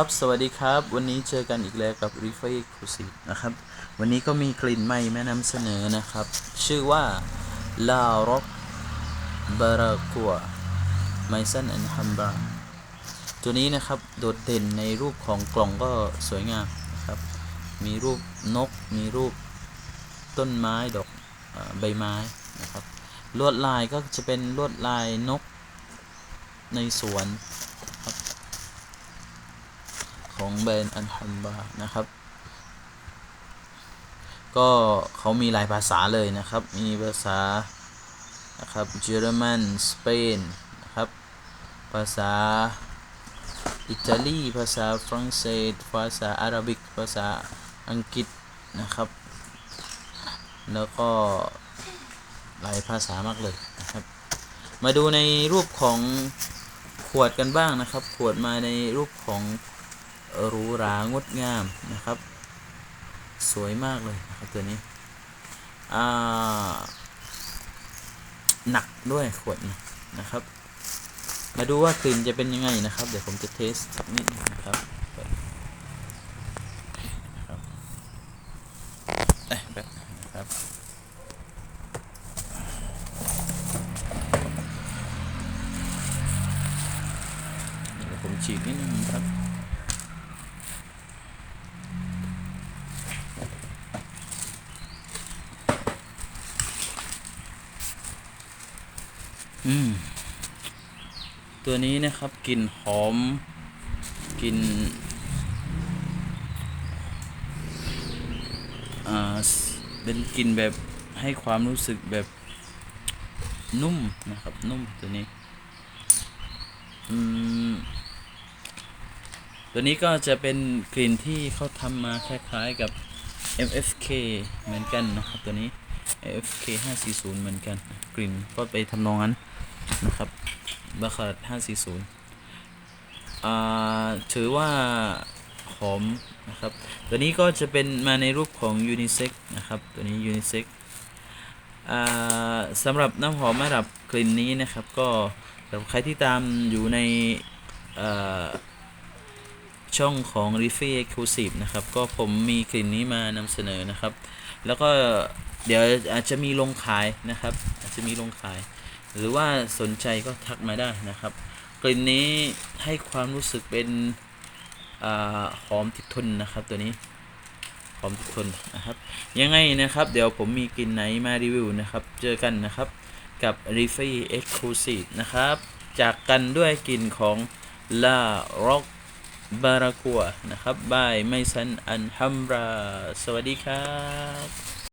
ครับ สวัสดีครับ วันนี้เจอกันอีกแล้วกับ r e f i c l u s i v e นะครับ วันนี้ก็มีกลิ่นใหม่แม่นำเสนอนะครับ ชื่อว่า La Rock b a r a c u a m y s o n and Hambra ตัวนี้นะครับ โดดเด่นในรูปของกล่องก็สวยงามนะครับ มีรูปนก มีรูปต้นไม้ดอกอใบไม้นะครับ ลวดลายก็จะเป็นลวดลายนกในสวน ของแบรนด์อันฮัมบานะครับ ก็เขามีหลายภาษาเลยนะครับ มีภาษานะครับเยอรมันสเปนนะครับ ภาษาอิตาลี ภาษาฝรั่งเศส ภาษาอาหรับิก ภาษาอังกฤษนะครับ แล้วก็หลายภาษามากเลยนะครับ มาดูในรูปของขวดกันบ้างนะครับ ขวดมาในรูปของ หรูหรางดงามนะครับ สวยมากเลยนะครับตัวนี้หนักด้วยขวดนะครับ มาดูว่ากลิ่นจะเป็นยังไงนะครับ เดี๋ยวผมจะเทสสักนิดนะครับนะครับเอ้ยแบบนะครับเดี๋ยวผมฉีดนิดนึงครับ อืม ตัวนี้นะครับกลิ่นหอมกลิ่นอ่าเป็นกลิ่นแบบให้ความรู้สึกแบบนุ่มนะครับ นุ่มตัวนี้ อืม ตัวนี้ก็จะเป็นกลิ่นที่เขาทำมาคล้ายๆกับ MFK เหมือนกันนะครับตัวนี้ Fk 540 เหมือนกัน กลิ่นก็ไปทำนองนั้นนะครับบาคาร์540อ่าถือว่าหอมนะครับ ตัวนี้ก็จะเป็นมาในรูปของยูนิเซ็กนะครับ ตัวนี้ยูนิเซ็กสำหรับน้ำหอมระดับกลิ่นนี้นะครับ ก็สำหรับใครที่ตามอยู่ในช่องของ r e f i Exclusive นะครับ ก็ผมมีกลิ่นนี้มานำเสนอนะครับ แล้วก็เดี๋ยวอาจจะมีลงขายนะครับ อาจจะมีลงขาย หรือว่าสนใจก็ทักมาได้นะครับ กลิ่นนี้ให้ความรู้สึกเป็นอหอมติดทนนะครับตัวนี้หอมติดทนนะครับ ยังไงนะครับ เดี๋ยวผมมีกลิ่นไหนมารีวิวนะครับ เจอกันนะครับกับ r e f i Exclusive นะครับ จากกันด้วยกลิ่นของ La Rock บารากัวนะครับบายไมซันอันฮัมรา สวัสดีครับ